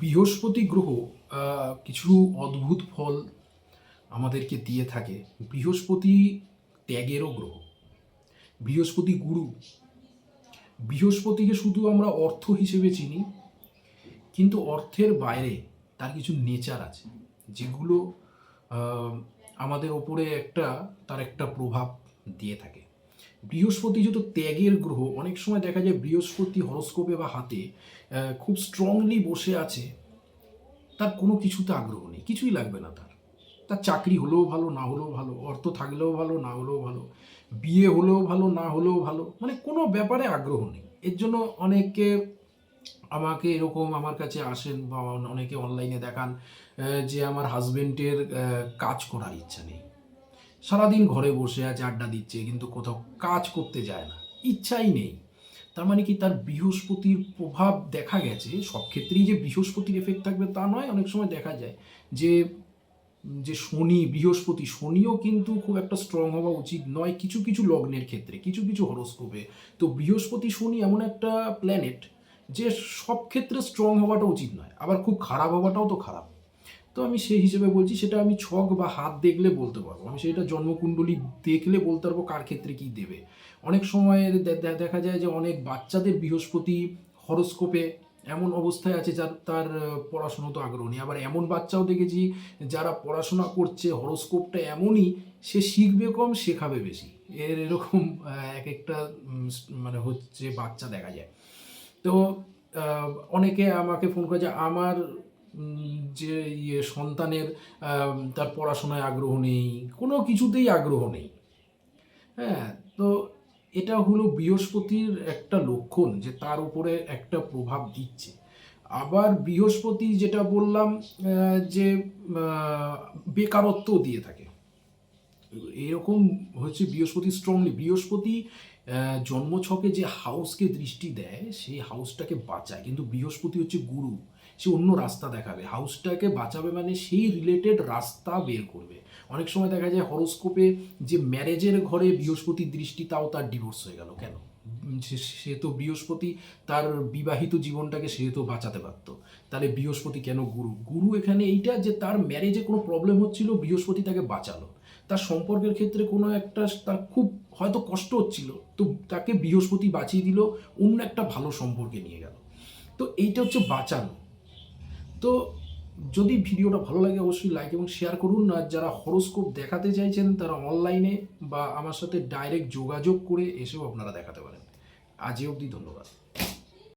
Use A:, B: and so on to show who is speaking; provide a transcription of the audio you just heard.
A: বৃহস্পতি গ্রহ কিছু অদ্ভুত ফল আমাদেরকে দিয়ে থাকে। বৃহস্পতি ত্যাগেরও গ্রহ। বৃহস্পতি গুরু। বৃহস্পতিকে শুধু আমরা অর্থ হিসেবে চিনি, কিন্তু অর্থের বাইরে তার কিছু নেচার আছে, যেগুলো আমাদের ওপরে একটা, তার একটা প্রভাব দিয়ে থাকে। বৃহস্পতি যেহেতু ত্যাগের গ্রহ, অনেক সময় দেখা যায় বৃহস্পতি হরস্কোপে বা হাতে খুব স্ট্রংলি বসে আছে, তার কোনো কিছুতে আগ্রহ নেই, কিছুই লাগবে না তার। তার চাকরি হলেও ভালো, না হলেও ভালো, অর্থ থাকলেও ভালো, না হলেও ভালো, বিয়ে হলেও ভালো, না হলেও ভালো মানে কোনো ব্যাপারে আগ্রহ নেই। এর জন্য অনেকে আমাকে এরকম আমার কাছে আসেন বা অনেকে অনলাইনে দেখান যে আমার হাজবেন্ডের কাজ করার ইচ্ছা নেই। সারাদিন ঘরে বসে আছে, আড্ডা দিচ্ছে, কিন্তু কোথাও কাজ করতে যায় না। ইচ্ছাই নেই। তার মানে কি, তার বৃহস্পতির প্রভাব দেখা গেছে, সব ক্ষেত্রেই যে বৃহস্পতির এফেক্ট থাকবে তা নয়, অনেক সময় দেখা যায় যে যে শনি, বৃহস্পতি, শনিও কিন্তু খুব একটা স্ট্রং হওয়া উচিত নয় কিছু কিছু লগ্নের ক্ষেত্রে, কিছু কিছু হরস্কোপে। তো বৃহস্পতি, শনি এমন একটা প্ল্যানেট যে সব ক্ষেত্রে স্ট্রং হওয়াটা উচিত নয়, আবার খুব খারাপ হওয়াটাও তো খারাপ। তো আমি সেই হিসেবে বলছি সেটা আমি ছক বা হাত দেখলে বলতে পারব। আমি সেটা জন্মকুণ্ডলী দেখলে বলতে পারব কার ক্ষেত্রে কি দেবে। অনেক সময় দেখা যায় যে অনেক বাচ্চাদের বৃহস্পতি হরস্কোপে এমন অবস্থায় আছে যার, তার পড়াশুনো তো আগ্রহ নেই। আবার এমন বাচ্চাও দেখেছি যারা পড়াশোনা করছে, হরস্কোপটা এমনই, সে শিখবে কম, শেখাবে বেশি। এর এরকম এক একটা মানে হচ্ছে বাচ্চা দেখা যায়। তো অনেকে আমাকে ফোন করে যে, আমার যে ইয়ে সন্তানের তার পড়াশোনায় আগ্রহ নেই, কোনো কিছুতেই আগ্রহ নেই। হ্যাঁ তো এটা হলো বৃহস্পতির একটা লক্ষণ যে তার উপরে একটা প্রভাব দিচ্ছে। আবার বৃহস্পতি যেটা বললাম যে বেকারত্ব দিয়ে থাকে। এরকম হচ্ছে বৃহস্পতি স্ট্রংলি বৃহস্পতি জন্মছকে যে হাউসকে দৃষ্টি দেয়, সেই হাউসটাকে বাঁচায়। কিন্তু বৃহস্পতি হচ্ছে গুরু। সে অন্য রাস্তা দেখাবে। হাউসটাকে বাঁচাবে মানে সেই রিলেটেড রাস্তা বের করবে। অনেক সময় দেখা যায় হরোস্কোপে যে ম্যারেজের ঘরে বৃহস্পতির দৃষ্টি, তাও তার ডিভোর্স হয়ে গেল। কেন? সে তো বৃহস্পতি, তার বিবাহিত জীবনটাকে সে তো বাঁচাতে পারত তাহলে বৃহস্পতি কেন গুরু? গুরু এখানে এইটা যে তার ম্যারেজে কোনো প্রবলেম হচ্ছিল, বৃহস্পতি তাকে বাঁচালো। তার সম্পর্কের ক্ষেত্রে কোনো একটা তার খুব হয়তো কষ্ট হচ্ছিল। তো তাকে বৃহস্পতি বাঁচিয়ে দিল, অন্য একটা ভালো সম্পর্কে নিয়ে গেল। তো এইটা হচ্ছে বাঁচানো। তো যদি ভিডিওটা ভালো লাগে অবশ্যই লাইক এবং শেয়ার করুন। আর যারা হরোস্কোপ দেখাতে চাইছেন, তারা অনলাইনে বা আমার সাথে ডাইরেক্ট যোগাযোগ করে এসেও আপনারা দেখাতে পারেন। আজ অবধি ধন্যবাদ।